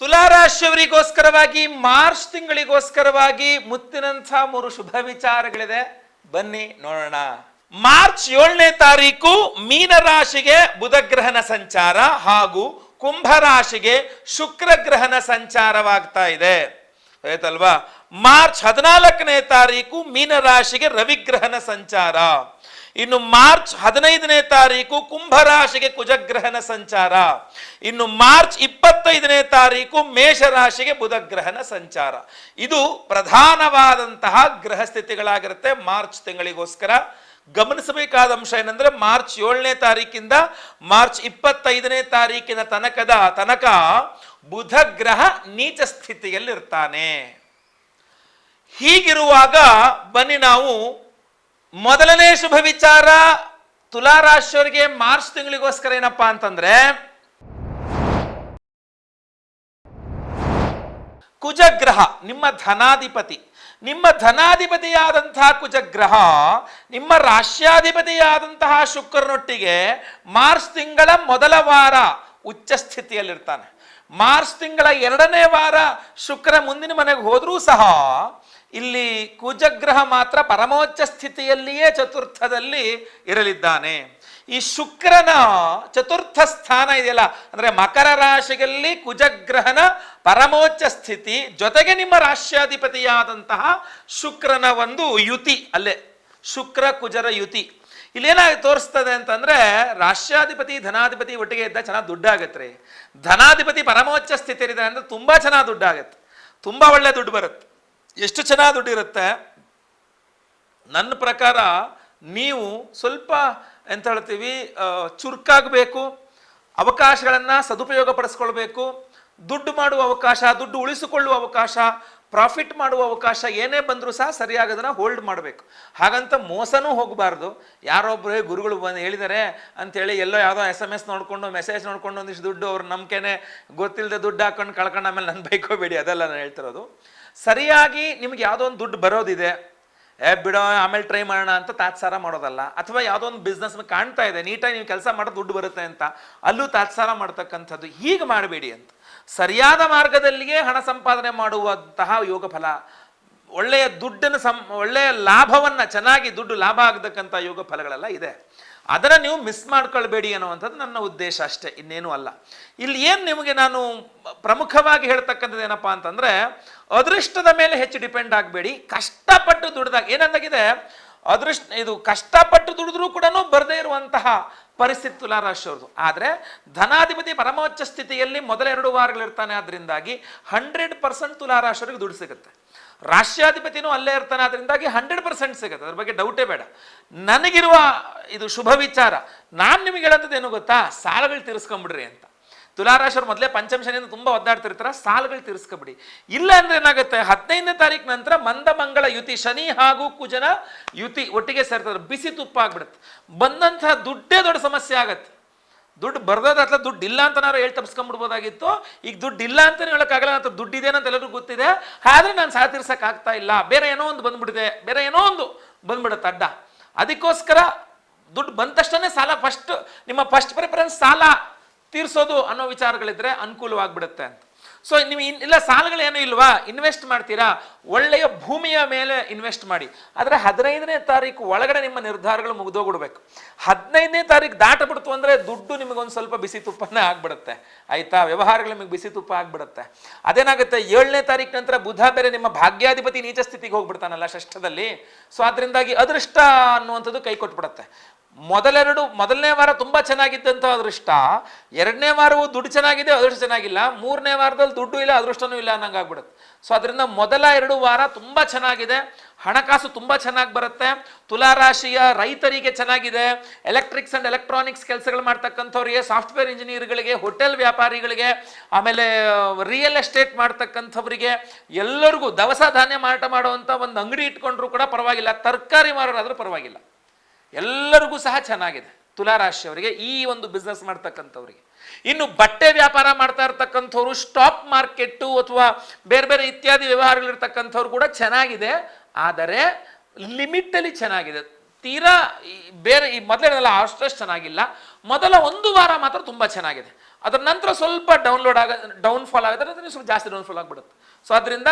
ತುಲಾರಾಶಿಯವರಿಗೋಸ್ಕರವಾಗಿ, March ತಿಂಗಳಿಗೋಸ್ಕರವಾಗಿ ಮುತ್ತಿನಂಥ ಮೂರು ಶುಭ ವಿಚಾರಗಳಿದೆ. ಬನ್ನಿ ನೋಡೋಣ. ಮಾರ್ಚ್ ಏಳನೇ ತಾರೀಕು ಮೀನರಾಶಿಗೆ ಬುಧಗ್ರಹನ ಸಂಚಾರ ಹಾಗೂ ಕುಂಭರಾಶಿಗೆ ಶುಕ್ರ ಗ್ರಹನ ಸಂಚಾರವಾಗ್ತಾ ಇದೆ. ಆಯ್ತಲ್ವಾ? ಮಾರ್ಚ್ ಹದಿನಾಲ್ಕನೇ ತಾರೀಕು ಮೀನರಾಶಿಗೆ ರವಿಗ್ರಹನ ಸಂಚಾರ. ಇನ್ನು ಮಾರ್ಚ್ ಹದಿನೈದನೇ ತಾರೀಕು ಕುಂಭರಾಶಿಗೆ ಕುಜಗ್ರಹಣ ಸಂಚಾರ. ಇನ್ನು ಮಾರ್ಚ್ ಇಪ್ಪತ್ತೈದನೇ ತಾರೀಕು ಮೇಷರಾಶಿಗೆ ಬುಧಗ್ರಹನ ಸಂಚಾರ. ಇದು ಪ್ರಧಾನವಾದಂತಹ ಗ್ರಹ ಸ್ಥಿತಿಗಳಾಗಿರುತ್ತೆ ಮಾರ್ಚ್ ತಿಂಗಳಿಗೋಸ್ಕರ. ಗಮನಿಸಬೇಕಾದ ಅಂಶ ಏನಂದ್ರೆ ಮಾರ್ಚ್ ಏಳನೇ ತಾರೀಕಿಂದ ಮಾರ್ಚ್ ಇಪ್ಪತ್ತೈದನೇ ತಾರೀಕಿನ ತನಕದ ತನಕ ಬುಧ ಗ್ರಹ ನೀಚ ಸ್ಥಿತಿಯಲ್ಲಿರ್ತಾನೆ. ಹೀಗಿರುವಾಗ ಬನ್ನಿ ನಾವು ಮೊದಲನೇ ಶುಭ ವಿಚಾರ ತುಲಾರಾಶಿಯವರಿಗೆ ಮಾರ್ಚ್ ತಿಂಗಳಿಗೋಸ್ಕರ ಏನಪ್ಪಾ ಅಂತಂದ್ರೆ, ಕುಜಗ್ರಹ, ನಿಮ್ಮ ಧನಾಧಿಪತಿ. ನಿಮ್ಮ ಧನಾಧಿಪತಿಯಾದಂತಹ ಕುಜಗ್ರಹ, ನಿಮ್ಮ ರಾಶ್ಯಾಧಿಪತಿಯಾದಂತಹ ಶುಕ್ರನೊಟ್ಟಿಗೆ ಮಾರ್ಚ್ ತಿಂಗಳ ಮೊದಲ ವಾರ ಉಚ್ಚ ಸ್ಥಿತಿಯಲ್ಲಿರ್ತಾನೆ ಮಾರ್ಚ್ ತಿಂಗಳ ಎರಡನೇ ವಾರ ಶುಕ್ರ ಮುಂದಿನ ಮನೆಗೆ ಹೋದರೂ ಸಹ ಇಲ್ಲಿ ಕುಜಗ್ರಹ ಮಾತ್ರ ಪರಮೋಚ್ಚ ಸ್ಥಿತಿಯಲ್ಲಿಯೇ ಚತುರ್ಥದಲ್ಲಿ ಇರಲಿದ್ದಾನೆ. ಈ ಶುಕ್ರನ ಚತುರ್ಥ ಸ್ಥಾನ ಇದೆಯಲ್ಲ, ಅಂದ್ರೆ ಮಕರ ರಾಶಿಯಲ್ಲಿ ಕುಜಗ್ರಹನ ಪರಮೋಚ್ಚ ಸ್ಥಿತಿ, ಜೊತೆಗೆ ನಿಮ್ಮ ರಾಶ್ಯಾಧಿಪತಿಯಾದಂತಹ ಶುಕ್ರನ ಒಂದು ಯುತಿ ಅಲ್ಲೇ, ಶುಕ್ರ ಕುಜರ ಯುತಿ. ಇಲ್ಲೇನಾಗಿ ತೋರಿಸ್ತದೆ ಅಂತಂದ್ರೆ, ರಾಷ್ಟ್ರಾಧಿಪತಿ, ಧನಾಧಿಪತಿ ಒಟ್ಟಿಗೆ ಇದ್ದ ಚೆನ್ನಾಗಿ ದುಡ್ಡಾಗತ್ತೆ ರೀ. ಧನಾಧಿಪತಿ ಪರಮೋಚ್ಚ ಸ್ಥಿತಿಯಲ್ಲಿದೆ ಅಂದ್ರೆ ತುಂಬಾ ಚೆನ್ನಾಗಿ ದುಡ್ಡಾಗತ್ತೆ. ತುಂಬಾ ಒಳ್ಳೆ ದುಡ್ಡು ಬರುತ್ತೆ. ಎಷ್ಟು ಚೆನ್ನಾಗಿ ದುಡ್ಡಿರುತ್ತೆ? ನನ್ನ ಪ್ರಕಾರ ನೀವು ಸ್ವಲ್ಪ ಎಂತ ಹೇಳ್ತೀವಿ ಚುರುಕಾಗಬೇಕು, ಅವಕಾಶಗಳನ್ನು ಸದುಪಯೋಗ ಪಡಿಸ್ಕೊಳ್ಬೇಕು ದುಡ್ಡು ಮಾಡುವ ಅವಕಾಶ, ದುಡ್ಡು ಉಳಿಸಿಕೊಳ್ಳುವ ಅವಕಾಶ, ಪ್ರಾಫಿಟ್ ಮಾಡುವ ಅವಕಾಶ ಏನೇ ಬಂದರೂ ಸಹ ಸರಿಯಾಗಿ ಅದನ್ನು ಹೋಲ್ಡ್ ಮಾಡಬೇಕು. ಹಾಗಂತ ಮೋಸನೂ ಹೋಗಬಾರ್ದು. ಯಾರೊಬ್ಬರೇ ಗುರುಗಳು ಬಂದು ಹೇಳಿದ್ದಾರೆ ಅಂಥೇಳಿ ಎಲ್ಲೋ ಯಾವುದೋ ಎಸ್ ಎಂ ಎಸ್ ನೋಡಿಕೊಂಡು ಮೆಸೇಜ್ ನೋಡಿಕೊಂಡು ಒಂದಿಷ್ಟು ದುಡ್ಡು ಅವ್ರ ನಂಬಿಕೆನೆ ಗೊತ್ತಿಲ್ಲದೆ ದುಡ್ಡು ಹಾಕೊಂಡು ಕಳ್ಕೊಂಡು ಆಮೇಲೆ ನನ್ನ ಬೈಕೋಬೇಡಿ ಅದೆಲ್ಲ ನಾನು ಹೇಳ್ತಿರೋದು. ಸರಿಯಾಗಿ ನಿಮ್ಗೆ ಯಾವುದೋ ಒಂದು ದುಡ್ಡು ಬರೋದಿದೆ, ಏ ಬಿಡೋ, ಆಮೇಲೆ ಟ್ರೈ ಮಾಡೋಣ ಅಂತ ತಾತ್ಸಾರ ಮಾಡೋದಲ್ಲ, ಅಥವಾ ಯಾವುದೋ ಒಂದು ಬಿಸ್ನೆಸ್ ಕಾಣ್ತಾ ಇದೆ, ನೀಟಾಗಿ ನೀವು ಕೆಲಸ ಮಾಡೋದು ದುಡ್ಡು ಬರುತ್ತೆ ಅಂತ, ಅಲ್ಲೂ ತಾತ್ಸಾರ ಮಾಡ್ತಕ್ಕಂಥದ್ದು ಹೀಗೆ ಮಾಡಬೇಡಿ ಅಂತ. ಸರಿಯಾದ ಮಾರ್ಗದಲ್ಲಿಯೇ ಹಣ ಸಂಪಾದನೆ ಮಾಡುವಂತಹ ಯೋಗ ಫಲ, ಒಳ್ಳೆಯ ದುಡ್ಡನ್ನು ಸಂ, ಒಳ್ಳೆಯ ಲಾಭವನ್ನು, ಚೆನ್ನಾಗಿ ದುಡ್ಡು ಲಾಭ ಆಗತಕ್ಕಂಥ ಯೋಗ ಫಲಗಳೆಲ್ಲ ಇದೆ. ಅದನ್ನು ನೀವು ಮಿಸ್ ಮಾಡ್ಕೊಳ್ಬೇಡಿ ಅನ್ನುವಂಥದ್ದು ನನ್ನ ಉದ್ದೇಶ ಅಷ್ಟೇ, ಇನ್ನೇನು ಅಲ್ಲ. ಇಲ್ಲಿ ಏನು ನಿಮಗೆ ನಾನು ಪ್ರಮುಖವಾಗಿ ಹೇಳ್ತಕ್ಕಂಥದ್ದು ಏನಪ್ಪ ಅಂತಂದರೆ, ಅದೃಷ್ಟದ ಮೇಲೆ ಹೆಚ್ಚು ಡಿಪೆಂಡ್ ಆಗಬೇಡಿ, ಕಷ್ಟಪಟ್ಟು ದುಡ್ದಾಗ, ಏನಂದಾಗಿದೆ, ಅದೃಷ್ಟ, ಇದು ಕಷ್ಟಪಟ್ಟು ದುಡಿದ್ರೂ ಕೂಡ ಬರದೇ ಇರುವಂತಹ ಪರಿಸ್ಥಿತಿ ತುಲಾರಾಶಿಯವ್ರದ್ದು. ಆದರೆ ಧನಾಧಿಪತಿ ಪರಮೋಚ್ಚ ಸ್ಥಿತಿಯಲ್ಲಿ ಮೊದಲ ಎರಡು ವಾರಗಳಿರ್ತಾನೆ ಅದರಿಂದಾಗಿ ಹಂಡ್ರೆಡ್ ಪರ್ಸೆಂಟ್ ತುಲಾರಾಶಿಯವ್ರಿಗೆ ದುಡ್ಡು ಸಿಗುತ್ತೆ. ರಾಷ್ಟ್ರಾಧಿಪತಿನೂ ಅಲ್ಲೇ ಇರ್ತಾನೆ. ಅದರಿಂದಾಗಿ ಹಂಡ್ರೆಡ್ ಪರ್ಸೆಂಟ್ ಸಿಗುತ್ತೆ. ಅದ್ರ ಬಗ್ಗೆ ಡೌಟೇ ಬೇಡ. ನನಗಿರುವ ಇದು ಶುಭ ವಿಚಾರ. ನಾನು ನಿಮಗೆ ಏನು ಗೊತ್ತಾ? ಸಾಲಗಳು ತೀರಿಸ್ಕೊಂಬಿಡ್ರಿ ಅಂತ. ತುಲಾರಾಶಿಯವ್ರು ಮೊದಲೇ ಪಂಚಮ ಶನಿಯಿಂದ ತುಂಬ ಒದ್ದಾಡ್ತಿರ್ತಾರ ಸಾಲಗಳು ತೀರಿಸ್ಕೊಬಿಡಿ. ಇಲ್ಲ ಅಂದ್ರೆ ಏನಾಗುತ್ತೆ? ಹದಿನೈದನೇ ತಾರೀಕು ನಂತರ ಮಂದಮಂಗಳ ಯುತಿ, ಶನಿ ಹಾಗೂ ಕುಜನ ಯುತಿ ಒಟ್ಟಿಗೆ ಸೇರ್ತಾರೆ ಬಿಸಿ ತುಪ್ಪ ಆಗ್ಬಿಡುತ್ತೆ. ಬಂದಂತಹ ದುಡ್ಡೇ ದೊಡ್ಡ ಸಮಸ್ಯೆ ಆಗತ್ತೆ. ದುಡ್ಡು ಬರ್ದದ ಅಥವಾ ದುಡ್ಡು ಇಲ್ಲ ಅಂತ ಹೇಳಿ ತಪ್ಸ್ಕೊಂಡ್ಬಿಡ್ಬೋದಾಗಿತ್ತು ಈಗ ದುಡ್ಡು ಇಲ್ಲ ಅಂತಾನೆ ಹೇಳೋಕ್ಕಾಗಲ್ಲ ಅಂತ ದುಡ್ಡು ಇದೆ ಅಂತ ಎಲ್ಲರಿಗೂ ಗೊತ್ತಿದೆ. ಆದರೆ ನಾನು ತೀರ್ಸೋಕ್ಕಾಗ್ತಾ ಆಗ್ತಾ ಇಲ್ಲ. ಬೇರೆ ಏನೋ ಒಂದು ಬಂದ್ಬಿಡಿದೆ ಬೇರೆ ಏನೋ ಒಂದು ಬಂದ್ಬಿಡುತ್ತೆ ಅಡ್ಡ. ಅದಕ್ಕೋಸ್ಕರ ದುಡ್ಡು ಬಂದ ತಕ್ಷಣ ಸಾಲ ಫಸ್ಟ್ ನಿಮ್ಮ ಫಸ್ಟ್ ಪ್ರಿಫರೆನ್ಸ್ ಸಾಲ ತೀರಿಸೋದು ಅನ್ನೋ ವಿಚಾರಗಳಿದ್ರೆ ಅನುಕೂಲವಾಗ್ಬಿಡುತ್ತೆ ಅಂತ. ಸೊ ನೀವು ಇನ್- ಇಲ್ಲ, ಸಾಲಗಳೇನು ಇಲ್ವಾ? ಇನ್ವೆಸ್ಟ್ ಮಾಡ್ತೀರಾ? ಒಳ್ಳೆಯ ಭೂಮಿಯ ಮೇಲೆ ಇನ್ವೆಸ್ಟ್ ಮಾಡಿ. ಆದರೆ ಹದಿನೈದನೇ ತಾರೀಕು ಒಳಗಡೆ ನಿಮ್ಮ ನಿರ್ಧಾರಗಳು ಮುಗಿದೋಗ್ಬಿಡ್ಬೇಕು. ಹದಿನೈದನೇ ತಾರೀಕು ದಾಟಬಿಡ್ತು ಅಂದರೆ ದುಡ್ಡು ನಿಮಗೊಂದು ಸ್ವಲ್ಪ ಬಿಸಿ ತುಪ್ಪನೇ ಆಗ್ಬಿಡುತ್ತೆ. ಆಯಿತಾ? ವ್ಯವಹಾರಗಳು ನಿಮಗೆ ಬಿಸಿ ತುಪ್ಪ ಆಗ್ಬಿಡುತ್ತೆ. ಅದೇನಾಗುತ್ತೆ? ಏಳನೇ ತಾರೀಕು ನಂತರ ಬುಧ ಬೇರೆ ನಿಮ್ಮ ಭಾಗ್ಯಾಧಿಪತಿ ನೀಚ ಸ್ಥಿತಿಗೆ ಹೋಗ್ಬಿಡ್ತಾನಲ್ಲ ಷಷ್ಠದಲ್ಲಿ. ಸೊ ಅದರಿಂದಾಗಿ ಅದೃಷ್ಟ ಅನ್ನುವಂಥದ್ದು ಕೈ ಕೊಟ್ಬಿಡುತ್ತೆ. ಮೊದಲೆರಡು, ಮೊದಲನೇ ವಾರ ತುಂಬಾ ಚೆನ್ನಾಗಿದ್ದಂಥ ಅದೃಷ್ಟ. ಎರಡನೇ ವಾರವು ದುಡ್ಡು ಚೆನ್ನಾಗಿದೆ, ಅದೃಷ್ಟ ಚೆನ್ನಾಗಿಲ್ಲ. ಮೂರನೇ ವಾರದಲ್ಲಿ ದುಡ್ಡು ಇಲ್ಲ, ಅದೃಷ್ಟನೂ ಇಲ್ಲ ಅನ್ನಂಗೆ ಆಗ್ಬಿಡುತ್ತೆ. ಸೊ ಅದರಿಂದ ಮೊದಲ ಎರಡು ವಾರ ತುಂಬಾ ಚೆನ್ನಾಗಿದೆ. ಹಣಕಾಸು ತುಂಬಾ ಚೆನ್ನಾಗಿ ಬರುತ್ತೆ. ತುಲಾರಾಶಿಯ ರೈತರಿಗೆ ಚೆನ್ನಾಗಿದೆ. ಎಲೆಕ್ಟ್ರಿಕ್ಸ್ ಅಂಡ್ ಎಲೆಕ್ಟ್ರಾನಿಕ್ಸ್ ಕೆಲಸಗಳು ಮಾಡ್ತಕ್ಕಂಥವ್ರಿಗೆ ಸಾಫ್ಟ್ವೇರ್ ಇಂಜಿನಿಯರ್ಗಳಿಗೆ ಹೋಟೆಲ್ ವ್ಯಾಪಾರಿಗಳಿಗೆ, ಆಮೇಲೆ ರಿಯಲ್ ಎಸ್ಟೇಟ್ ಮಾಡ್ತಕ್ಕಂಥವ್ರಿಗೆ ಎಲ್ಲರಿಗೂ ದವಸ ಧಾನ್ಯ ಮಾರಾಟ ಮಾಡುವಂಥ ಒಂದು ಅಂಗಡಿ ಇಟ್ಕೊಂಡ್ರು ಕೂಡ ಪರವಾಗಿಲ್ಲ. ತರಕಾರಿ ಮಾರೋರಾದರೂ ಪರವಾಗಿಲ್ಲ. ಎಲ್ಲರಿಗೂ ಸಹ ಚೆನ್ನಾಗಿದೆ. ತುಲಾರಾಶಿಯವರಿಗೆ ಈ ಒಂದು ಬಿಸ್ನೆಸ್ ಮಾಡ್ತಕ್ಕಂಥವ್ರಿಗೆ. ಇನ್ನು ಬಟ್ಟೆ ವ್ಯಾಪಾರ ಮಾಡ್ತಾ ಇರ್ತಕ್ಕಂಥವ್ರು ಸ್ಟಾಕ್ ಮಾರ್ಕೆಟ್ಟು ಅಥವಾ ಬೇರೆ ಬೇರೆ ಇತ್ಯಾದಿ ವ್ಯವಹಾರಗಳಿರ್ತಕ್ಕಂಥವ್ರು ಕೂಡ ಚೆನ್ನಾಗಿದೆ. ಆದರೆ ಲಿಮಿಟಲ್ಲಿ ಚೆನ್ನಾಗಿದೆ. ತೀರಾ ಬೇರೆ ಈ ಮೊದಲೇನಲ್ಲ ಅಷ್ಟಷ್ಟು ಚೆನ್ನಾಗಿಲ್ಲ. ಮೊದಲ ಒಂದು ವಾರ ಮಾತ್ರ ತುಂಬ ಚೆನ್ನಾಗಿದೆ. ಅದರ ನಂತರ ಸ್ವಲ್ಪ ಡೌನ್ಲೋಡ್ ಆಗ ಡೌನ್ಫಾಲ್ ಆಗುತ್ತೆ. ಅದರಿಂದ ಸ್ವಲ್ಪ ಜಾಸ್ತಿ ಡೌನ್ಫಾಲ್ ಆಗಿಬಿಡುತ್ತೆ. ಸೊ ಅದರಿಂದ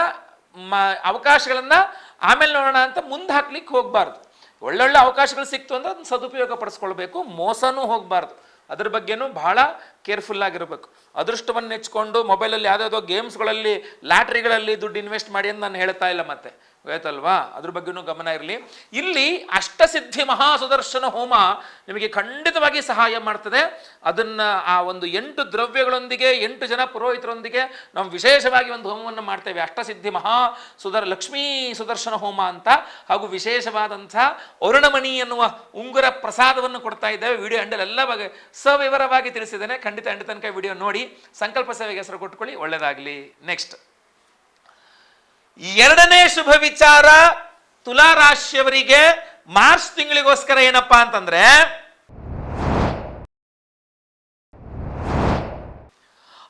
ಮ, ಅವಕಾಶಗಳನ್ನು ಆಮೇಲೆ ನೋಡೋಣ ಅಂತ ಮುಂದೆ ಹಾಕ್ಲಿಕ್ಕೆ ಹೋಗಬಾರ್ದು. ಒಳ್ಳೊಳ್ಳೆ ಅವಕಾಶಗಳು ಸಿಕ್ತು ಅಂದ್ರೆ ಅದನ್ನ ಸದುಪಯೋಗ ಪಡಿಸ್ಕೊಳ್ಬೇಕು. ಮೋಸನೂ ಹೋಗಬಾರ್ದು. ಅದ್ರ ಬಗ್ಗೆನೂ ಬಹಳ ಕೇರ್ಫುಲ್ ಆಗಿರಬೇಕು. ಅದೃಷ್ಟವನ್ನು ನೆಚ್ಕೊಂಡು ಮೊಬೈಲಲ್ಲಿ ಯಾವುದಾವುದೋ ಗೇಮ್ಸ್ಗಳಲ್ಲಿ ಲ್ಯಾಟ್ರಿಗಳಲ್ಲಿ ದುಡ್ಡು ಇನ್ವೆಸ್ಟ್ ಮಾಡಿ ಅಂತ ನಾನು ಹೇಳ್ತಾ ಇಲ್ಲ ಮತ್ತೆ. ಗೊತ್ತಲ್ವಾ ಅದ್ರ ಬಗ್ಗೆನೂ ಗಮನ ಇರಲಿ. ಇಲ್ಲಿ ಅಷ್ಟಸಿದ್ಧಿ ಮಹಾಸುದರ್ಶನ ಹೋಮ ನಿಮಗೆ ಖಂಡಿತವಾಗಿ ಸಹಾಯ ಮಾಡ್ತದೆ. ಅದನ್ನ ಆ ಒಂದು ಎಂಟು ದ್ರವ್ಯಗಳೊಂದಿಗೆ, ಎಂಟು ಜನ ಪುರೋಹಿತರೊಂದಿಗೆ ನಾವು ವಿಶೇಷವಾಗಿ ಒಂದು ಹೋಮವನ್ನು ಮಾಡ್ತೇವೆ. ಅಷ್ಟಸಿದ್ಧಿ ಮಹಾ ಸುದರ್, ಲಕ್ಷ್ಮೀ ಸುದರ್ಶನ ಹೋಮ ಅಂತ. ಹಾಗೂ ವಿಶೇಷವಾದಂಥ ಅರುಣಮಣಿ ಎನ್ನುವ ಉಂಗುರ ಪ್ರಸಾದವನ್ನು ಕೊಡ್ತಾ ಇದ್ದೇವೆ. ವಿಡಿಯೋ ಎಂಡಲ್ ಎಲ್ಲ ಬಗ್ಗೆ ಸವಿವರವಾಗಿ ತಿಳಿಸಿದ್ದೇನೆ. ಖಂಡಿತ ಎಂಡ ತನಕ ವಿಡಿಯೋ ನೋಡಿ. ಸಂಕಲ್ಪ ಸೇವೆಗೆ ಹೆಸರು ಕೊಟ್ಕೊಳ್ಳಿ ಒಳ್ಳೆಯದಾಗಲಿ ನೆಕ್ಸ್ಟ್ ಎರಡನೇ ಶುಭ ವಿಚಾರ ತುಲಾ ರಾಶಿಯವರಿಗೆ ಮಾರ್ಚ್ ತಿಂಗಳಿಗೋಸ್ಕರ ಏನಪ್ಪಾ ಅಂತಂದ್ರೆ,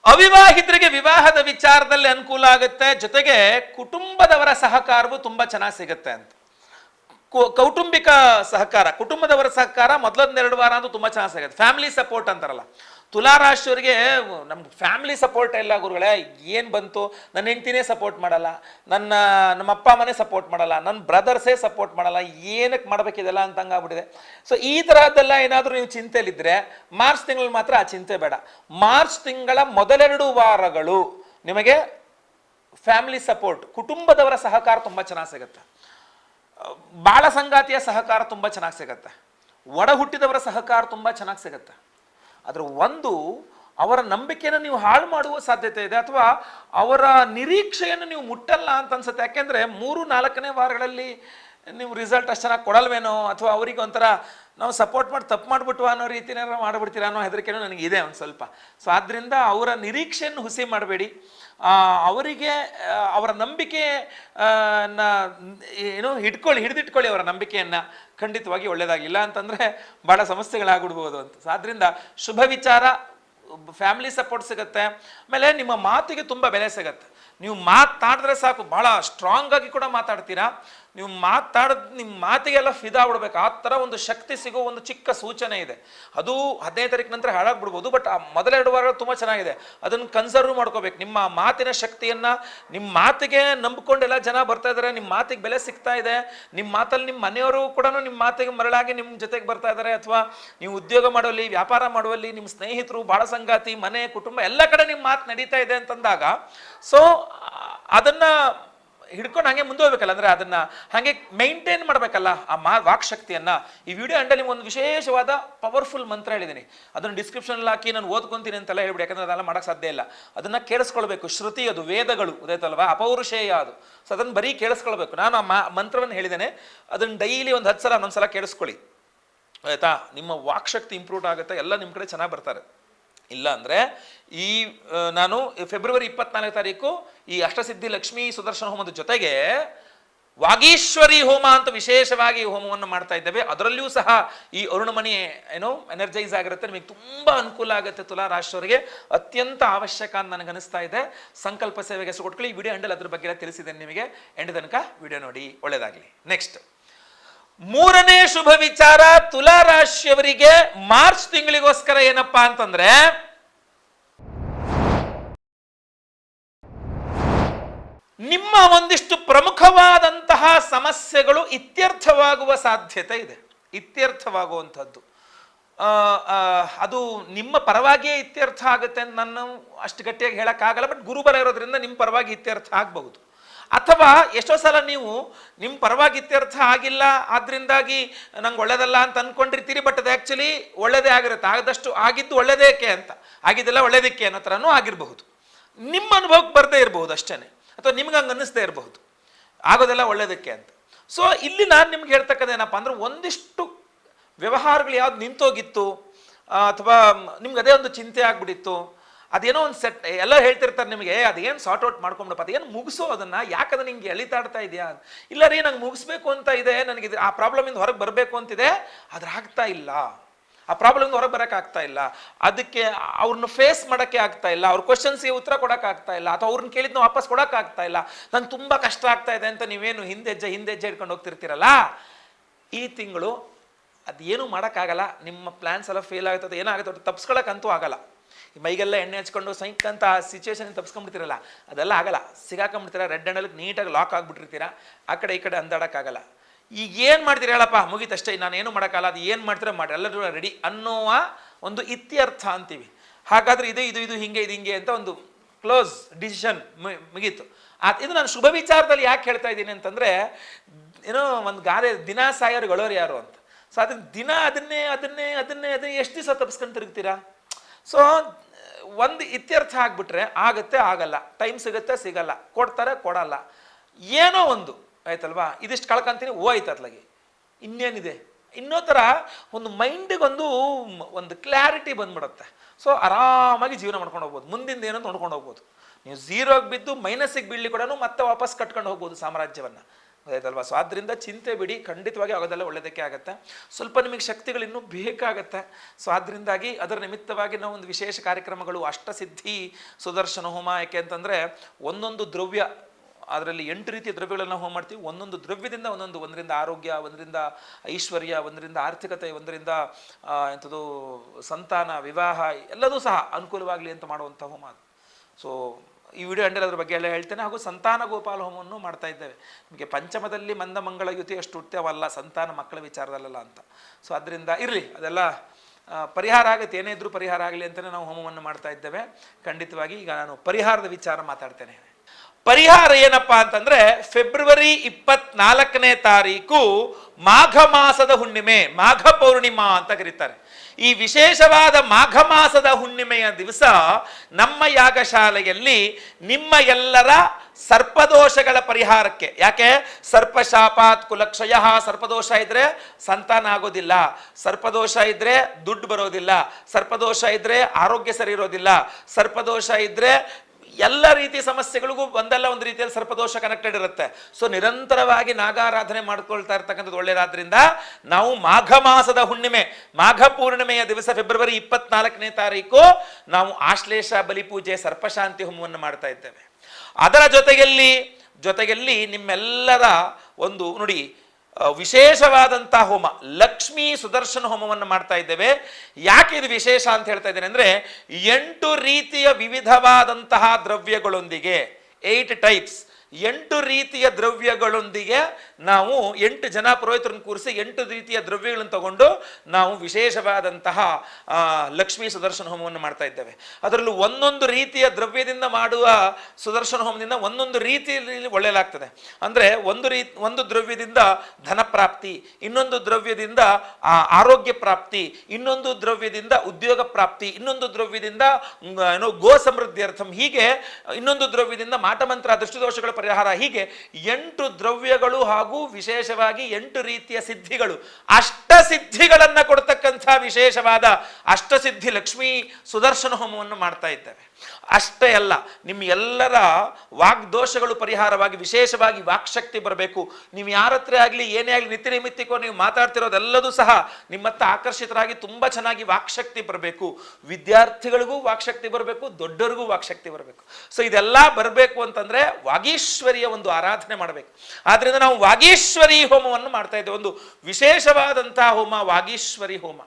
ಅವಿವಾಹಿತರಿಗೆ ವಿವಾಹದ ವಿಚಾರದಲ್ಲಿ ಅನುಕೂಲ ಆಗುತ್ತೆ. ಜೊತೆಗೆ ಕುಟುಂಬದವರ ಸಹಕಾರವು ತುಂಬಾ ಚೆನ್ನಾಗಿ ಸಿಗುತ್ತೆ ಅಂತ. ಕೌಟುಂಬಿಕ ಸಹಕಾರ, ಕುಟುಂಬದವರ ಸಹಕಾರ ಮೊದಲೊಂದೆರಡು ವಾರ ಅಂತೂ ತುಂಬಾ ಚೆನ್ನಾಗಿ ಸಿಗುತ್ತೆ. ಫ್ಯಾಮಿಲಿ ಸಪೋರ್ಟ್ ಅಂತಾರಲ್ಲ. ತುಲಾ ರಾಶಿಯವರಿಗೆ ನಮ್ಮ ಫ್ಯಾಮಿಲಿ ಸಪೋರ್ಟ್ ಇಲ್ಲ ಗುರುಗಳೇ, ಏನು ಬಂತು? ನನ್ನ ಹೆಂಡ್ತಿನೇ ಸಪೋರ್ಟ್ ಮಾಡಲ್ಲ, ನನ್ನ, ನಮ್ಮ ಅಪ್ಪ ಅಮ್ಮನೇ ಸಪೋರ್ಟ್ ಮಾಡಲ್ಲ ನನ್ನ ಬ್ರದರ್ಸೇ ಸಪೋರ್ಟ್ ಮಾಡಲ್ಲ ಏನಕ್ಕೆ ಮಾಡಬೇಕಿದೆಲ್ಲ ಅಂತ ಹಂಗಾಗ್ಬಿಟ್ಟಿದೆ ಸೊ ಈ ಥರದ್ದೆಲ್ಲ ಏನಾದರೂ ನೀವು ಚಿಂತೆಯಲ್ಲಿದ್ದರೆ ಮಾರ್ಚ್ ತಿಂಗಳಲ್ಲಿ ಮಾತ್ರ ಆ ಚಿಂತೆ ಬೇಡ. ಮಾರ್ಚ್ ತಿಂಗಳ ಮೊದಲೆರಡು ವಾರಗಳು ನಿಮಗೆ ಫ್ಯಾಮಿಲಿ ಸಪೋರ್ಟ್, ಕುಟುಂಬದವರ ಸಹಕಾರ ತುಂಬ ಚೆನ್ನಾಗಿ ಸಿಗುತ್ತೆ. ಬಾಳ ಸಂಗಾತಿಯ ಸಹಕಾರ ತುಂಬ ಚೆನ್ನಾಗಿ ಸಿಗುತ್ತೆ. ಒಡ ಹುಟ್ಟಿದವರ ಸಹಕಾರ ತುಂಬ ಚೆನ್ನಾಗಿ ಸಿಗತ್ತೆ. ಅದರ ಒಂದು ಅವರ ನಂಬಿಕೆಯನ್ನು ನೀವು ಹಾಳು ಮಾಡುವ ಸಾಧ್ಯತೆ ಇದೆ ಅಥವಾ ಅವರ ನಿರೀಕ್ಷೆಯನ್ನು ನೀವು ಮುಟ್ಟಲ್ಲ ಅಂತ ಅನ್ಸುತ್ತೆ. ಯಾಕೆಂದ್ರೆ ಮೂರು, ನಾಲ್ಕನೇ ವಾರಗಳಲ್ಲಿ ನೀವು ರಿಸಲ್ಟ್ ಅಷ್ಟು ಚೆನ್ನಾಗಿ ಕೊಡಲ್ವೇನೋ ಅಥವಾ ಅವರಿಗೆ ಒಂಥರ ನಾವು ಸಪೋರ್ಟ್ ಮಾಡಿ ತಪ್ಪು ಮಾಡಿಬಿಟ್ವಾ ಅನ್ನೋ ರೀತಿನೇ ಮಾಡಿಬಿಡ್ತೀರಾ ಅನ್ನೋ ಹೆದರಿಕೆನೂ ನನಗಿದೆ ಒಂದು ಸ್ವಲ್ಪ. ಸೊ ಆದ್ದರಿಂದ ಅವರ ನಿರೀಕ್ಷೆಯನ್ನು ಹುಸಿ ಮಾಡಬೇಡಿ. ಅವರಿಗೆ ಅವರ ನಂಬಿಕೆ ಏನು ಹಿಡ್ಕೊಳ್ಳಿ, ಹಿಡಿದಿಟ್ಕೊಳ್ಳಿ ಅವರ ನಂಬಿಕೆಯನ್ನು. ಖಂಡಿತವಾಗಿ ಒಳ್ಳೆಯದಾಗಿಲ್ಲ ಅಂತಂದರೆ ಭಾಳ ಸಮಸ್ಯೆಗಳಾಗ್ಬಿಡ್ಬೋದು ಅಂತ. ಆದ್ದರಿಂದ ಶುಭ ವಿಚಾರ ಫ್ಯಾಮಿಲಿ ಸಪೋರ್ಟ್ ಸಿಗುತ್ತೆ. ಆಮೇಲೆ ನಿಮ್ಮ ಮಾತಿಗೆ ತುಂಬ ಬೆಲೆ ಸಿಗತ್ತೆ. ನೀವು ಮಾತಾಡಿದ್ರೆ ಸಾಕು ಭಾಳ ಸ್ಟ್ರಾಂಗ್ ಆಗಿ ಕೂಡ ಮಾತಾಡ್ತೀರಾ. ನೀವು ಮಾತಾಡೋದು ನಿಮ್ಮ ಮಾತಿಗೆಲ್ಲ ಫಿದಾ ಬಿಡ್ಬೇಕು ಆ ಥರ ಒಂದು ಶಕ್ತಿ ಸಿಗೋ ಒಂದು ಚಿಕ್ಕ ಸೂಚನೆ ಇದೆ. ಅದು ಹದಿನೈದು ತಾರೀಕು ನಂತರ ಹಾಳಾಗ್ಬಿಡ್ಬೋದು ಬಟ್ ಆ ಮೊದಲ ಎರಡು ವಾರ ತುಂಬ ಚೆನ್ನಾಗಿದೆ. ಅದನ್ನು ಕನ್ಸರ್ವ್ ಮಾಡ್ಕೋಬೇಕು. ನಿಮ್ಮ ಮಾತಿನ ಶಕ್ತಿಯನ್ನು, ನಿಮ್ಮ ಮಾತಿಗೆ ನಂಬಿಕೊಂಡೆಲ್ಲ ಜನ ಬರ್ತಾ ಇದ್ದಾರೆ ನಿಮ್ಮ ಮಾತಿಗೆ ಬೆಲೆ ಸಿಗ್ತಾ ಇದೆ. ನಿಮ್ಮ ಮಾತಲ್ಲಿ ನಿಮ್ಮ ಮನೆಯವರು ಕೂಡ ನಿಮ್ಮ ಮಾತಿಗೆ ಮರಳಾಗಿ ನಿಮ್ಮ ಜೊತೆಗೆ ಬರ್ತಾ ಇದ್ದಾರೆ ಅಥವಾ ನೀವು ಉದ್ಯೋಗ ಮಾಡುವಲ್ಲಿ, ವ್ಯಾಪಾರ ಮಾಡುವಲ್ಲಿ, ನಿಮ್ಮ ಸ್ನೇಹಿತರು, ಬಾಳ ಸಂಗಾತಿ, ಮನೆ, ಕುಟುಂಬ, ಎಲ್ಲ ಕಡೆ ನಿಮ್ಮ ಮಾತು ನಡೀತಾ ಇದೆ ಅಂತಂದಾಗ ಸೊ ಅದನ್ನ ಹಿಡ್ಕೊಂಡು ಹಾಗೆ ಮುಂದೆ ಹೋಗ್ಬೇಕಲ್ಲ, ಅಂದ್ರೆ ಅದನ್ನ ಹಾಗೆ ಮೈಂಟೈನ್ ಮಾಡ್ಬೇಕಲ್ಲ ಆ ಮಾ ವಾಕ್ಶಕ್ತಿಯನ್ನ ಈ ವಿಡಿಯೋ ಅಂಡಲ್ಲಿ ಒಂದು ವಿಶೇಷವಾದ ಪವರ್ಫುಲ್ ಮಂತ್ರ ಹೇಳಿದ್ದೀನಿ ಅದನ್ನ ಡಿಸ್ಕ್ರಿಪ್ಷನ್ ಹಾಕಿ ನಾನು ಓದ್ಕೊಂತೀನಿ ಅಂತೆಲ್ಲ ಹೇಳ್ಬಿಡಿ, ಯಾಕಂದ್ರೆ ಅದೆಲ್ಲ ಮಾಡಕ್ ಸಾಧ್ಯ ಇಲ್ಲ. ಅದನ್ನ ಕೇಳಿಸ್ಕೊಳ್ಬೇಕು. ಶ್ರುತಿ ಅದು, ವೇದಗಳು, ಗೊತ್ತಾಯ್ತಲ್ವಾ? ಅಪೌರುಷೇಯ ಅದು. ಸೊ ಅದನ್ನ ಬರೀ ಕೇಳಿಸ್ಕೊಳ್ಬೇಕು. ನಾನು ಆ ಮಂತ್ರವನ್ನು ಹೇಳಿದ್ದೇನೆ. ಅದನ್ನ ಡೈಲಿ ಒಂದು ಹತ್ತು ಸಲ ಹನ್ನೊಂದು ಸಲ ಕೇಳಿಸ್ಕೊಳ್ಳಿ. ಆಯ್ತಾ? ನಿಮ್ಮ ವಾಕ್ಶಕ್ತಿ ಇಂಪ್ರೂವ್ ಆಗುತ್ತೆ. ಎಲ್ಲ ನಿಮ್ಮ ಕಡೆ ಚೆನ್ನಾಗಿ ಬರ್ತಾರೆ. ಇಲ್ಲ ಅಂದರೆ ಈ ನಾನು ಫೆಬ್ರವರಿ ಇಪ್ಪತ್ನಾಲ್ಕು ತಾರೀಕು ಈ ಅಷ್ಟಸಿದ್ಧಿ ಲಕ್ಷ್ಮೀ ಸುದರ್ಶನ ಹೋಮದ ಜೊತೆಗೆ ವಾಗೀಶ್ವರಿ ಹೋಮ ಅಂತ ವಿಶೇಷವಾಗಿ ಹೋಮವನ್ನು ಮಾಡ್ತಾ ಇದ್ದೇವೆ. ಅದರಲ್ಲಿಯೂ ಸಹ ಈ ಅರುಣಮಣಿ ಏನೋ ಎನರ್ಜೈಸ್ ಆಗಿರುತ್ತೆ. ನಿಮಗೆ ತುಂಬ ಅನುಕೂಲ ಆಗುತ್ತೆ ತುಲಾ ರಾಶಿಯವರಿಗೆ ಅತ್ಯಂತ ಅವಶ್ಯಕ ಅಂತ ನನಗೆ ಅನಿಸ್ತಾ ಇದೆ. ಸಂಕಲ್ಪ ಸೇವೆಗೆ ಹೆಸರು ಕೊಟ್ಕೊಳ್ಳಿ. ವಿಡಿಯೋ ಹ್ಯಾಂಡಲ್ ಅದ್ರ ಬಗ್ಗೆ ತಿಳಿಸಿದ್ದೇನೆ ನಿಮಗೆ. ಎಂಡ್ ತನಕ ವಿಡಿಯೋ ನೋಡಿ. ಒಳ್ಳೆಯದಾಗಲಿ ನೆಕ್ಸ್ಟ್ ಮೂರನೇ ಶುಭ ವಿಚಾರ ತುಲಾ ರಾಶಿಯವರಿಗೆ ಮಾರ್ಚ್ ತಿಂಗಳಿಗೋಸ್ಕರ ಏನಪ್ಪಾ ಅಂತಂದ್ರೆ, ನಿಮ್ಮ ಒಂದಿಷ್ಟು ಪ್ರಮುಖವಾದಂತಹ ಸಮಸ್ಯೆಗಳು ಇತ್ಯರ್ಥವಾಗುವ ಸಾಧ್ಯತೆ ಇದೆ. ಇತ್ಯರ್ಥವಾಗುವಂಥದ್ದು. ಅದು ನಿಮ್ಮ ಪರವಾಗಿಯೇ ಇತ್ಯರ್ಥ ಆಗುತ್ತೆ ಅಂತ ನಾನು ಅಷ್ಟು ಗಟ್ಟಿಯಾಗಿ ಹೇಳೋಕ್ಕಾಗಲ್ಲ, ಬಟ್ ಗುರುಬಲ ಇರೋದ್ರಿಂದ ನಿಮ್ಮ ಪರವಾಗಿ ಇತ್ಯರ್ಥ ಆಗಬಹುದು. ಅಥವಾ ಎಷ್ಟೋ ಸಲ ನೀವು ನಿಮ್ಮ ಪರವಾಗಿ ಇತ್ಯರ್ಥ ಆಗಿಲ್ಲ, ಆದ್ರಿಂದಾಗಿ ನಂಗೆ ಒಳ್ಳೇದಲ್ಲ ಅಂತ ಅನ್ಕೊಂಡಿರ್ತೀರಿ ಬಟ್ ಅದು ಆ್ಯಕ್ಚುಲಿ ಒಳ್ಳೇದೇ ಆಗಿರುತ್ತೆ. ಆದಷ್ಟು ಆಗಿದ್ದು ಒಳ್ಳೇದೇಕೆ ಅಂತ. ಆಗಿದ್ದೆಲ್ಲ ಒಳ್ಳೇದಕ್ಕೆ ಅನ್ನೋ ಥರನೂ ಆಗಿರಬಹುದು. ನಿಮ್ಮ ಅನುಭವಕ್ಕೆ ಬರದೇ ಇರಬಹುದು ಅಷ್ಟೇ ಅಥವಾ ನಿಮ್ಗೆ ಹಂಗೆ ಅನ್ನಿಸ್ದೇ ಇರಬಹುದು. ಆಗೋದೆಲ್ಲ ಒಳ್ಳೇದಕ್ಕೆ ಅಂತ. ಸೊ ಇಲ್ಲಿ ನಾನು ನಿಮ್ಗೆ ಏನಪ್ಪ ಅಂದ್ರೆ ಒಂದಿಷ್ಟು ವ್ಯವಹಾರಗಳು ಯಾವ್ದು ನಿಂತೋಗಿತ್ತು ಅಥವಾ ನಿಮ್ಗೆ ಅದೇ ಒಂದು ಚಿಂತೆ ಆಗ್ಬಿಟ್ಟಿತ್ತು ಅದೇನೋ ಒಂದು ಸೆಟ್ ಎಲ್ಲ ಹೇಳ್ತಿರ್ತಾರೆ ನಿಮಗೆ ಅದೇನು ಸಾರ್ಟ್ ಔಟ್ ಮಾಡ್ಕೊಂಬಿಡಪ್ಪ, ಅದೇನು ಮುಗಿಸೋ ಅದನ್ನು, ಯಾಕೆ ಅದನ್ನ ಹಿಂಗೆ ಎಳಿತಾಡ್ತಾ ಇದೆಯಾ ಇಲ್ಲ ರೀ, ನಂಗೆ ಮುಗಿಸ್ಬೇಕು ಅಂತ ಇದೆ ನನಗೆ ಆ ಪ್ರಾಬ್ಲಮಿಂದ ಹೊರಗೆ ಬರಬೇಕು ಅಂತಿದೆ ಅದ್ರ ಆಗ್ತಾ ಇಲ್ಲ. ಆ ಪ್ರಾಬ್ಲಮ್ ಹೊರಗೆ ಬರೋಕೆ ಆಗ್ತಾ ಇಲ್ಲ. ಅದಕ್ಕೆ ಅವ್ರನ್ನ ಫೇಸ್ ಮಾಡೋಕ್ಕೆ ಆಗ್ತಾ ಇಲ್ಲ, ಅವ್ರ ಕ್ವಶನ್ಸ್ಗೆ ಉತ್ತರ ಕೊಡೋಕೆ ಆಗ್ತಾ ಇಲ್ಲ, ಅಥವಾ ಅವ್ರನ್ನ ಕೇಳಿದ್ನ ವಾಪಸ್ ಕೊಡಕ್ಕೆ ಆಗ್ತಾ ಇಲ್ಲ. ನಂಗೆ ತುಂಬ ಕಷ್ಟ ಆಗ್ತಾ ಇದೆ ಅಂತ ನೀವೇನು ಹಿಂದೆ ಹೆಜ್ಜೆ ಹಿಂದೆ ಹೆಜ್ಜೆ ಇಟ್ಕೊಂಡು ಹೋಗ್ತಿರ್ತೀರಲ್ಲ? ಈ ತಿಂಗಳು ಅದೇನು ಮಾಡೋಕ್ಕಾಗಲ್ಲ, ನಿಮ್ಮ ಪ್ಲ್ಯಾನ್ಸ್ ಎಲ್ಲ ಫೇಲ್ ಆಗುತ್ತೆ ಏನಾಗುತ್ತೆ ತಪ್ಸ್ಕೊಳಕ್ಕಂತೂ ಆಗಲ್ಲ. ಮೈಗೆಲ್ಲ ಎಣ್ಣೆ ಹಚ್ಕೊಂಡು ಸೈಕ್ ಅಂತ ಸಿಚುವೇಶನ್ ತಪ್ಸ್ಕೊಂಡ್ಬಿಡ್ತೀರಲ್ಲ, ಅದೆಲ್ಲ ಆಗಲ್ಲ. ಸಿಗಾಕೊಂಡ್ಬಿಡ್ತೀರ ರೆಡ್ ಹ್ಯಾಂಡಲ್ಗೆ ನೀಟಾಗಿ ಲಾಕ್ ಆಗಿಬಿಟ್ಟಿರ್ತೀರಾ, ಆ ಕಡೆ ಈ ಕಡೆ ಅಂದಾಡೋಕ್ಕಾಗಲ್ಲ. ಈಗ ಏನು ಮಾಡ್ತೀರಿ ಹೇಳಪ್ಪ, ಮುಗೀತಷ್ಟೇ, ನಾನು ಏನು ಮಾಡೋಕ್ಕಲ್ಲ ಅದು ಏನು ಮಾಡ್ತೀರ ಮಾಡಿ, ಎಲ್ಲರೂ ರೆಡಿ ಅನ್ನುವ ಒಂದು ಇತ್ಯರ್ಥ ಅಂತೀವಿ. ಹಾಗಾದ್ರೆ ಇದು ಇದು ಇದು, ಹಿಂಗೆ ಇದು, ಹಿಂಗೆ ಅಂತ ಒಂದು ಕ್ಲೋಸ್ ಡಿಸಿಷನ್ ಮುಗೀತು. ಆ, ಇದು ನಾನು ಶುಭ ವಿಚಾರದಲ್ಲಿ ಯಾಕೆ ಹೇಳ್ತಾ ಇದ್ದೀನಿ ಅಂತಂದರೆ, ಏನೋ ಒಂದು ಗಾದೆ ದಿನ ಸಾಯೋರು ಗಳೋರು ಯಾರು ಅಂತ. ಸೊ ಅದನ್ನ ದಿನ ಅದನ್ನೇ ಅದನ್ನೇ ಅದನ್ನೇ ಅದನ್ನೇ ಎಷ್ಟು ದಿವಸ ತಪ್ಸ್ಕೊಂಡು ತಿರುಗ್ತೀರಾ? ಸೊ ಒಂದು ಇತ್ಯರ್ಥ ಆಗ್ಬಿಟ್ರೆ ಆಗತ್ತೆ, ಆಗಲ್ಲ. ಟೈಮ್ ಸಿಗುತ್ತೆ, ಸಿಗಲ್ಲ. ಕೊಡ್ತಾರೆ, ಕೊಡಲ್ಲ. ಏನೋ ಒಂದು, ಆಯ್ತಲ್ವಾ? ಇದಿಷ್ಟು ಕಳ್ಕೊಂತೀನಿ, ಹೋಯ್ತು ಅತ್ಲಾಗಿ ಇನ್ನೇನಿದೆ? ಇನ್ನೋ ಥರ ಒಂದು ಮೈಂಡಿಗೊಂದು ಒಂದು ಕ್ಲಾರಿಟಿ ಬಂದ್ಬಿಡುತ್ತೆ. ಸೊ ಆರಾಮಾಗಿ ಜೀವನ ಮಾಡ್ಕೊಂಡು ಹೋಗ್ಬೋದು. ಮುಂದಿಂದ ಏನೋ ನೋಡ್ಕೊಂಡು ಹೋಗ್ಬೋದು. ನೀವು ಝೀರೋಗೆ ಬಿದ್ದು ಮೈನಸ್ಸಿಗೆ ಬೀಳಲಿ ಕೂಡ ಮತ್ತೆ ವಾಪಸ್ ಕಟ್ಕೊಂಡು ಹೋಗ್ಬೋದು ಸಾಮ್ರಾಜ್ಯವನ್ನು. ಆಯ್ತಲ್ವಾ ಸೊ ಆದ್ದರಿಂದ ಚಿಂತೆ ಬಿಡಿ, ಖಂಡಿತವಾಗಿ ಆಗೋದೆಲ್ಲ ಒಳ್ಳೆಯದಕ್ಕೆ ಆಗುತ್ತೆ. ಸ್ವಲ್ಪ ನಿಮಗೆ ಶಕ್ತಿಗಳು ಇನ್ನೂ ಬೇಕಾಗತ್ತೆ. ಸೊ ಆದ್ದರಿಂದಾಗಿ ಅದರ ನಿಮಿತ್ತವಾಗಿ ನಾವು ಒಂದು ವಿಶೇಷ ಕಾರ್ಯಕ್ರಮಗಳು, ಅಷ್ಟಸಿದ್ಧಿ ಸುದರ್ಶನ ಹೋಮ, ಯಾಕೆ ಅಂತಂದರೆ ಒಂದೊಂದು ದ್ರವ್ಯ, ಅದರಲ್ಲಿ ಎಂಟು ರೀತಿಯ ದ್ರವ್ಯಗಳನ್ನು ಹೋಮ ಮಾಡ್ತೀವಿ. ಒಂದೊಂದು ದ್ರವ್ಯದಿಂದ ಒಂದೊಂದು, ಒಂದರಿಂದ ಆರೋಗ್ಯ, ಒಂದರಿಂದ ಐಶ್ವರ್ಯ, ಒಂದರಿಂದ ಆರ್ಥಿಕತೆ, ಒಂದರಿಂದ ಎಂಥದ್ದು ಸಂತಾನ, ವಿವಾಹ, ಎಲ್ಲದೂ ಸಹ ಅನುಕೂಲವಾಗಲಿ ಅಂತ ಮಾಡುವಂಥ ಹೋಮ ಅದು. ಸೊ ಈ ವಿಡಿಯೋ ಅಂಡಲ್ ಅದ್ರ ಬಗ್ಗೆ ಎಲ್ಲ ಹೇಳ್ತೇನೆ. ಹಾಗೂ ಸಂತಾನ ಗೋಪಾಲ ಹೋಮವನ್ನು ಮಾಡ್ತಾ ಇದ್ದೇವೆ. ನಿಮಗೆ ಪಂಚಮದಲ್ಲಿ ಮಂದ ಮಂಗಳ ಯುತಿ ಅಷ್ಟು ಉತ್ತವಲ್ಲ ಸಂತಾನ ಮಕ್ಕಳ ವಿಚಾರದಲ್ಲ ಅಂತ. ಸೊ ಅದರಿಂದ ಇರಲಿ, ಅದೆಲ್ಲ ಪರಿಹಾರ ಆಗುತ್ತೆ. ಏನೇ ಇದ್ರೂ ಪರಿಹಾರ ಆಗಲಿ ಅಂತಲೇ ನಾವು ಹೋಮವನ್ನು ಮಾಡ್ತಾ ಇದ್ದೇವೆ. ಖಂಡಿತವಾಗಿ ಈಗ ನಾನು ಪರಿಹಾರದ ವಿಚಾರ ಮಾತಾಡ್ತೇನೆ. ಪರಿಹಾರ ಏನಪ್ಪ ಅಂತಂದ್ರೆ, ಫೆಬ್ರವರಿ ಇಪ್ಪತ್ನಾಲ್ಕನೇ ತಾರೀಕು ಮಾಘ ಮಾಸದ ಹುಣ್ಣಿಮೆ, ಮಾಘ ಪೌರ್ಣಿಮಾ ಅಂತ ಕರೀತಾರೆ. ಈ ವಿಶೇಷವಾದ ಮಾಘ ಮಾಸದ ಹುಣ್ಣಿಮೆಯ ದಿವಸ ನಮ್ಮ ಯಾಗಶಾಲೆಯಲ್ಲಿ ನಿಮ್ಮ ಎಲ್ಲರ ಸರ್ಪದೋಷಗಳ ಪರಿಹಾರಕ್ಕೆ, ಯಾಕೆ? ಸರ್ಪಶಾಪಾತ್ ಕುಲಕ್ಷಯ ಸರ್ಪದೋಷ ಇದ್ರೆ ಸಂತಾನ ಆಗೋದಿಲ್ಲ, ಸರ್ಪದೋಷ ಇದ್ರೆ ದುಡ್ಡು ಬರೋದಿಲ್ಲ, ಸರ್ಪದೋಷ ಇದ್ರೆ ಆರೋಗ್ಯ ಸರಿ ಇರೋದಿಲ್ಲ, ಸರ್ಪದೋಷ ಇದ್ರೆ ಎಲ್ಲ ರೀತಿ ಸಮಸ್ಯೆಗಳಿಗೂ ಒಂದಲ್ಲ ಒಂದು ರೀತಿಯಲ್ಲಿ ಸರ್ಪದೋಷ ಕನೆಕ್ಟೆಡ್ ಇರುತ್ತೆ. ಸೊ ನಿರಂತರವಾಗಿ ನಾಗಾರಾಧನೆ ಮಾಡ್ಕೊಳ್ತಾ ಇರ್ತಕ್ಕಂಥದ್ದು ಒಳ್ಳೆಯದಾದ್ರಿಂದ ನಾವು ಮಾಘ ಮಾಸದ ಹುಣ್ಣಿಮೆ, ಮಾಘ ಪೂರ್ಣಿಮೆಯ ದಿವಸ ಫೆಬ್ರವರಿ ಇಪ್ಪತ್ನಾಲ್ಕನೇ ತಾರೀಕು ನಾವು ಆಶ್ಲೇಷ ಬಲಿಪೂಜೆ ಸರ್ಪಶಾಂತಿ ಹೋಮವನ್ನು ಮಾಡ್ತಾ ಇದ್ದೇವೆ. ಅದರ ಜೊತೆಯಲ್ಲಿ ಜೊತೆಯಲ್ಲಿ ನಿಮ್ಮೆಲ್ಲರ ಒಂದು, ನೋಡಿ ಆ, ವಿಶೇಷವಾದಂತಹ ಹೋಮ ಲಕ್ಷ್ಮೀ ಸುದರ್ಶನ ಹೋಮವನ್ನು ಮಾಡ್ತಾ ಇದ್ದೇವೆ. ಯಾಕೆ ಇದು ವಿಶೇಷ ಅಂತ ಹೇಳ್ತಾ ಇದ್ದೇನೆ ಅಂದ್ರೆ ಎಂಟು ರೀತಿಯ ವಿವಿಧವಾದಂತಹ ದ್ರವ್ಯಗಳೊಂದಿಗೆ ಏಟ್ ಟೈಪ್ಸ್ ಎಂಟು ರೀತಿಯ ದ್ರವ್ಯಗಳೊಂದಿಗೆ ನಾವು ಎಂಟು ಜನ ಪುರೋಹಿತರನ್ನು ಕೂರಿಸಿ ಎಂಟು ರೀತಿಯ ದ್ರವ್ಯಗಳನ್ನು ತಗೊಂಡು ನಾವು ವಿಶೇಷವಾದಂತಹ ಲಕ್ಷ್ಮೀ ಸುದರ್ಶನ ಹೋಮವನ್ನು ಮಾಡ್ತಾ ಇದ್ದೇವೆ. ಅದರಲ್ಲೂ ಒಂದೊಂದು ರೀತಿಯ ದ್ರವ್ಯದಿಂದ ಮಾಡುವ ಸುದರ್ಶನ ಹೋಮದಿಂದ ಒಂದೊಂದು ರೀತಿಯಲ್ಲಿ ಒಳ್ಳೆಯಲಾಗ್ತದೆ. ಅಂದರೆ ಒಂದು ರೀ, ಒಂದು ದ್ರವ್ಯದಿಂದ ಧನ ಪ್ರಾಪ್ತಿ, ಇನ್ನೊಂದು ದ್ರವ್ಯದಿಂದ ಆರೋಗ್ಯ ಪ್ರಾಪ್ತಿ, ಇನ್ನೊಂದು ದ್ರವ್ಯದಿಂದ ಉದ್ಯೋಗ ಪ್ರಾಪ್ತಿ, ಇನ್ನೊಂದು ದ್ರವ್ಯದಿಂದ ಏನೋ ಗೋ ಸಮೃದ್ಧಿಯರ್ಥಂ ಹೀಗೆ, ಇನ್ನೊಂದು ದ್ರವ್ಯದಿಂದ ಮಾಟಮಂತ್ರ, ದೃಷ್ಟಿದೋಷಗಳ ಪರಿಹಾರ. ಹೀಗೆ ಎಂಟು ದ್ರವ್ಯಗಳು ಹಾಗೂ ವಿಶೇಷವಾಗಿ ಎಂಟು ರೀತಿಯ ಸಿದ್ಧಿಗಳು. ಅಷ್ಟ ಸಿದ್ಧಿಗಳನ್ನ ಕೊಡ್ತಕ್ಕಂಥ ವಿಶೇಷವಾದ ಅಷ್ಟಸಿದ್ಧಿ ಲಕ್ಷ್ಮೀ ಸುದರ್ಶನ ಹೋಮವನ್ನು ಮಾಡ್ತಾ ಇದ್ದೇವೆ. ಅಷ್ಟೇ ಅಲ್ಲ ನಿಮ್ಮ ಎಲ್ಲರ ವಾಗ್ದೋಷಗಳು ಪರಿಹಾರವಾಗಿ ವಿಶೇಷವಾಗಿ ವಾಕ್ಶಕ್ತಿ ಬರಬೇಕು. ನೀವು ಯಾರ ಹತ್ರ ಆಗಲಿ, ಏನೇ ಆಗಲಿ, ನಿತ್ಯ ನಿಮಿತ್ತಿಕೋ ನೀವು ಮಾತಾಡ್ತಿರೋದೆಲ್ಲದೂ ಸಹ ನಿಮ್ಮತ್ತ ಆಕರ್ಷಿತರಾಗಿ ತುಂಬ ಚೆನ್ನಾಗಿ ವಾಕ್ಶಕ್ತಿ ಬರಬೇಕು. ವಿದ್ಯಾರ್ಥಿಗಳಿಗೂ ವಾಕ್ಶಕ್ತಿ ಬರಬೇಕು, ದೊಡ್ಡರಿಗೂ ವಾಕ್ಶಕ್ತಿ ಬರಬೇಕು. ಸೊ ಇದೆಲ್ಲ ಬರಬೇಕು ಅಂತಂದರೆ ವಾಗೀಶ್ವರಿಯ ಒಂದು ಆರಾಧನೆ ಮಾಡಬೇಕು. ಆದ್ದರಿಂದ ನಾವು ವಾಗೀಶ್ವರಿ ಹೋಮವನ್ನು ಮಾಡ್ತಾ ಇದ್ದೇವೆ. ಒಂದು ವಿಶೇಷವಾದಂತಹ ಹೋಮ ವಾಗೀಶ್ವರಿ ಹೋಮ.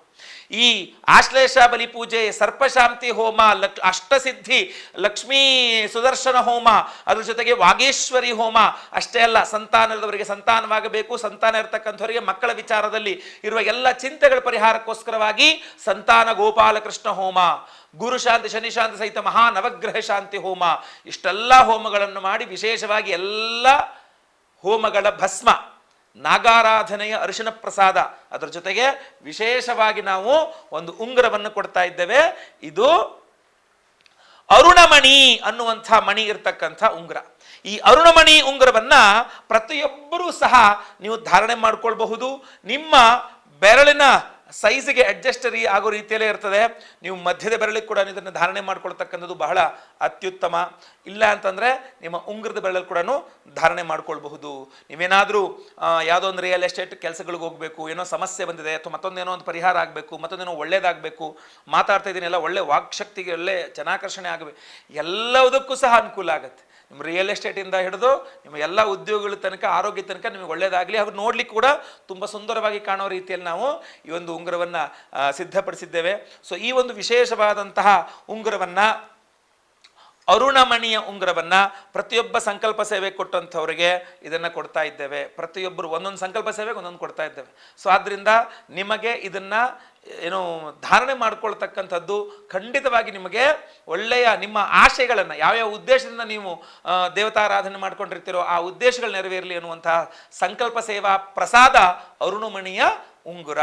ಈ ಆಶ್ಲೇಷ ಬಲಿ ಪೂಜೆ, ಸರ್ಪಶಾಂತಿ ಹೋಮ, ಲಕ್, ಅಷ್ಟಸಿದ್ಧಿ, ಲಕ್ಷ್ಮೀ ಸುದರ್ಶನ ಹೋಮ, ಅದ್ರ ಜೊತೆಗೆ ವಾಗೇಶ್ವರಿ ಹೋಮ, ಅಷ್ಟೇ ಅಲ್ಲ ಸಂತಾನದವರಿಗೆ ಸಂತಾನವಾಗಬೇಕು. ಸಂತಾನ ಇರತಕ್ಕಂಥವರಿಗೆ ಮಕ್ಕಳ ವಿಚಾರದಲ್ಲಿ ಇರುವ ಎಲ್ಲ ಚಿಂತೆಗಳ ಪರಿಹಾರಕ್ಕೋಸ್ಕರವಾಗಿ ಸಂತಾನ ಗೋಪಾಲಕೃಷ್ಣ ಹೋಮ, ಗುರು ಶಾಂತಿ, ಶನಿ ಶಾಂತಿ ಸಹಿತ ಮಹಾ ನವಗ್ರಹ ಶಾಂತಿ ಹೋಮ, ಇಷ್ಟೆಲ್ಲ ಹೋಮಗಳನ್ನು ಮಾಡಿ ವಿಶೇಷವಾಗಿ ಎಲ್ಲ ಹೋಮಗಳ ಭಸ್ಮ. ನಾಗಾರಾಧನೆಯ ಅರಿಶಿನ ಪ್ರಸಾದ. ಅದರ ಜೊತೆಗೆ ವಿಶೇಷವಾಗಿ ನಾವು ಒಂದು ಉಂಗುರವನ್ನು ಕೊಡ್ತಾ ಇದ್ದೇವೆ. ಇದು ಅರುಣಮಣಿ ಅನ್ನುವಂಥ ಮಣಿ ಇರ್ತಕ್ಕಂಥ ಉಂಗುರ. ಈ ಅರುಣಮಣಿ ಉಂಗುರವನ್ನ ಪ್ರತಿಯೊಬ್ಬರೂ ಸಹ ನೀವು ಧಾರಣೆ ಮಾಡಿಕೊಳ್ಬಹುದು. ನಿಮ್ಮ ಬೆರಳಿನ ಸೈಜ್ಗೆ ಅಡ್ಜಸ್ಟರಿ ಆಗೋ ರೀತಿಯಲ್ಲೇ ಇರ್ತದೆ. ನೀವು ಮಧ್ಯದ ಬೆರಳಿಗೆ ಕೂಡ ಇದನ್ನು ಧಾರಣೆ ಮಾಡ್ಕೊಳ್ತಕ್ಕಂಥದ್ದು ಬಹಳ ಅತ್ಯುತ್ತಮ. ಇಲ್ಲ ಅಂತಂದರೆ ನಿಮ್ಮ ಉಂಗುರದ ಬೆರಳಲ್ಲಿ ಕೂಡ ಧಾರಣೆ ಮಾಡ್ಕೊಳ್ಬಹುದು. ನೀವೇನಾದರೂ ಯಾವುದೋ ಒಂದು ರಿಯಲ್ ಎಸ್ಟೇಟ್ ಕೆಲಸಗಳಿಗೆ ಹೋಗಬೇಕು, ಏನೋ ಸಮಸ್ಯೆ ಬಂದಿದೆ, ಅಥವಾ ಮತ್ತೊಂದೇನೋ ಒಂದು ಪರಿಹಾರ ಆಗಬೇಕು, ಮತ್ತೊಂದೇನೋ ಒಳ್ಳೇದಾಗಬೇಕು, ಮಾತಾಡ್ತಾ ಇದ್ದೀನಿ ಎಲ್ಲ ಒಳ್ಳೆ ವಾಕ್ಶಕ್ತಿಗೆ ಒಳ್ಳೆ ಜನಾಕರ್ಷಣೆ ಆಗಬೇಕು, ಎಲ್ಲದಕ್ಕೂ ಸಹ ಅನುಕೂಲ ಆಗುತ್ತೆ. ನಿಮ್ಮ ರಿಯಲ್ ಎಸ್ಟೇಟಿಂದ ಹಿಡಿದು ನಿಮ್ಮ ಎಲ್ಲ ಉದ್ಯೋಗಗಳ ತನಕ ಆರೋಗ್ಯ ತನಕ ನಿಮಗೆ ಒಳ್ಳೆಯದಾಗಲಿ ಹಾಗೂ ನೋಡ್ಲಿಕ್ಕೆ ಕೂಡ ತುಂಬ ಸುಂದರವಾಗಿ ಕಾಣೋ ರೀತಿಯಲ್ಲಿ ನಾವು ಈ ಒಂದು ಉಂಗುರವನ್ನು ಸಿದ್ಧಪಡಿಸಿದ್ದೇವೆ. ಸೊ ಈ ಒಂದು ವಿಶೇಷವಾದಂತಹ ಉಂಗುರವನ್ನು ಅರುಣಮಣಿಯ ಉಂಗ್ರವನ್ನ ಪ್ರತಿಯೊಬ್ಬ ಸಂಕಲ್ಪ ಸೇವೆ ಕೊಟ್ಟಂಥವ್ರಿಗೆ ಇದನ್ನ ಕೊಡ್ತಾ ಇದ್ದೇವೆ. ಪ್ರತಿಯೊಬ್ಬರು ಒಂದೊಂದು ಸಂಕಲ್ಪ ಸೇವೆಗೆ ಒಂದೊಂದು ಕೊಡ್ತಾ ಇದ್ದೇವೆ. ಸೊ ಆದ್ರಿಂದ ನಿಮಗೆ ಇದನ್ನ ಏನು ಧಾರಣೆ ಮಾಡ್ಕೊಳ್ತಕ್ಕಂಥದ್ದು ಖಂಡಿತವಾಗಿ ನಿಮಗೆ ಒಳ್ಳೆಯ ನಿಮ್ಮ ಆಶಯಗಳನ್ನು ಯಾವ್ಯಾವ ಉದ್ದೇಶದಿಂದ ನೀವು ದೇವತಾರಾಧನೆ ಮಾಡ್ಕೊಂಡಿರ್ತೀರೋ ಆ ಉದ್ದೇಶಗಳು ನೆರವೇರಲಿ ಅನ್ನುವಂತಹ ಸಂಕಲ್ಪ ಸೇವಾ ಪ್ರಸಾದ ಅರುಣಮಣಿಯ ಉಂಗುರ.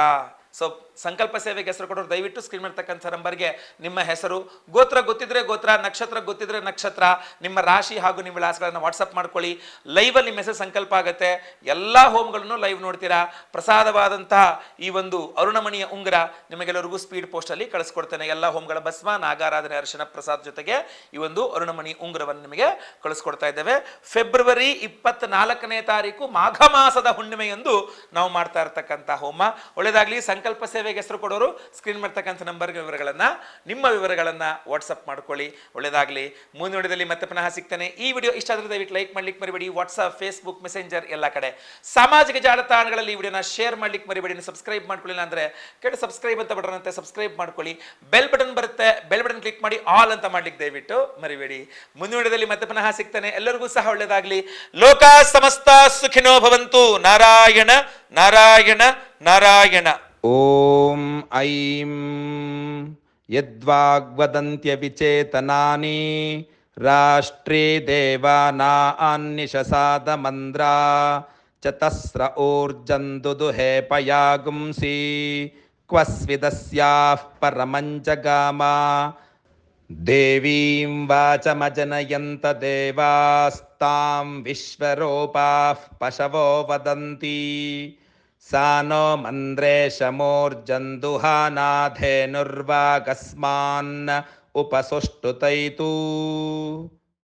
ಸೊ ಸಂಕಲ್ಪ ಸೇವೆಗೆ ಹೆಸರು ಕೊಡೋರು, ದಯವಿಟ್ಟು ಸ್ಕ್ರೀನ್ ಮಾಡ್ತಕ್ಕಂಥ ನಂಬರ್ಗೆ ನಿಮ್ಮ ಹೆಸರು. ಗೋತ್ರ ಗೊತ್ತಿದ್ರೆ ಗೋತ್ರ, ನಕ್ಷತ್ರ ಗೊತ್ತಿದ್ರೆ ನಕ್ಷತ್ರ. ನಿಮ್ಮ ರಾಶಿ ಹಾಗೂ ನಿಮ್ಮ ವಿಳಾಸಗಳನ್ನು ವಾಟ್ಸಪ್ ಮಾಡ್ಕೊಳ್ಳಿ. ಲೈವಲ್ಲಿ ನಿಮ್ಮ ಹೆಸರು ಸಂಕಲ್ಪ ಆಗುತ್ತೆ. ಎಲ್ಲ ಹೋಮ್ಗಳನ್ನು ಲೈವ್ ನೋಡ್ತೀರಾ? ಪ್ರಸಾದವಾದಂತಹ ಈ ಒಂದು ಅರುಣಮಣಿಯ ಉಂಗುರ ನಿಮಗೆಲ್ಲರಿಗೂ ಸ್ಪೀಡ್ ಪೋಸ್ಟಲ್ಲಿ ಕಳಿಸ್ಕೊಡ್ತೇನೆ. ಎಲ್ಲ ಹೋಮ್ಗಳ ಭಸ್ಮ, ನಾಗಾರಾಧನೆ ಅರ್ಶನ ಪ್ರಸಾದ್ ಜೊತೆಗೆ ಈ ಒಂದು ಅರುಣಮಣಿ ಉಂಗುರವನ್ನು ನಿಮಗೆ ಕಳಿಸ್ಕೊಡ್ತಾ ಇದ್ದೇವೆ. ಫೆಬ್ರವರಿ ಇಪ್ಪತ್ನಾಲ್ಕನೇ ತಾರೀಕು ಮಾಘ ಮಾಸದ ಹುಣ್ಣಿಮೆಯಂದು ನಾವು ಮಾಡ್ತಾ ಇರ್ತಕ್ಕಂಥ ಹೋಮ. ಒಳ್ಳೆಯದಾಗಲಿ ಸಂಕಲ್ಪ ಸೇವೆಗೆ ಹೆಸರು ಕೊಡೋರು ಸ್ಕ್ರೀನ್ ಮಾಡ್ತಕ್ಕಂಥ ನಂಬರ್ ವಿವರಗಳನ್ನು, ನಿಮ್ಮ ವಿವರಗಳನ್ನು ವಾಟ್ಸಪ್ ಮಾಡ್ಕೊಳ್ಳಿ. ಒಳ್ಳೆಯದಾಗಲಿ ವಿಡಿಯೋದಲ್ಲಿ ಮತ್ತೆ ಪುನಃ ಸಿಗ್ತಾನೆ. ಈ ವಿಡಿಯೋ ಇಷ್ಟ ಆದರೆ ದಯವಿಟ್ಟು ಲೈಕ್ ಮಾಡ್ಲಿಕ್ಕೆ ಮರಿಬೇಡಿ. ವಾಟ್ಸಪ್ ಫೇಸ್ಬುಕ್ ಮೆಸೆಂಜರ್ ಎಲ್ಲ ಕಡೆ. ಸಾಮಾಜಿಕ ಜಾಲತಾಣಗಳಲ್ಲಿ ಈ ವಿಡಿಯೋನ ಶೇರ್ ಮಾಡ್ಲಿಕ್ಕೆ ಮರಿಬೇಡಿ. ಸಬ್ಸ್ಕ್ರೈಬ್ ಮಾಡ್ಕೊಳ್ಳಿಲ್ಲ ಅಂದರೆ ಕೆಳ ಸಬ್ಸ್ಕ್ರೈಬ್ ಅಂತ ಬಟನ್ ಸಬ್ಸ್ಕ್ರೈಬ್ ಮಾಡ್ಕೊಳ್ಳಿ. ಬೆಲ್ ಬಟನ್ ಬರುತ್ತೆ. ಬೆಲ್ ಬಟನ್ ಕ್ಲಿಕ್ ಮಾಡಿ ಆಲ್ ಅಂತ ಮಾಡ್ಲಿಕ್ಕೆ ದಯವಿಟ್ಟು ಮರಿಬೇಡಿ. ಮುಂದಿನ ವಿಡಿಯೋದಲ್ಲಿ ಮತ್ತೆ ಪುನಃ ಸಿಗ್ತಾನೆ. ಎಲ್ಲರಿಗೂ ಸಹ ಒಳ್ಳೆಯದಾಗಲಿ ಲೋಕ ಸಮಸ್ತ ಸುಖಿನೋ ಭವಂತು. ನಾರಾಯಣ ನಾರಾಯಣ ನಾರಾಯಣ. ॐ ऐं यद्वाग्वदन्त्यविचेतनानि राष्ट्रे देवानान्निशसादमन्द्रा चतस्र ऊर्जन्दुदुहे पयागुंसि क्व स्विदस्याः परमं जगामा देवीं वाचमजनयन्त देवास्तां विश्वरूपाः पशवो वदन्ति सा नो मन्द्रेशमूर्जन्दुहानाधेनुर्वागस्मान् उपसुष्टुतैतु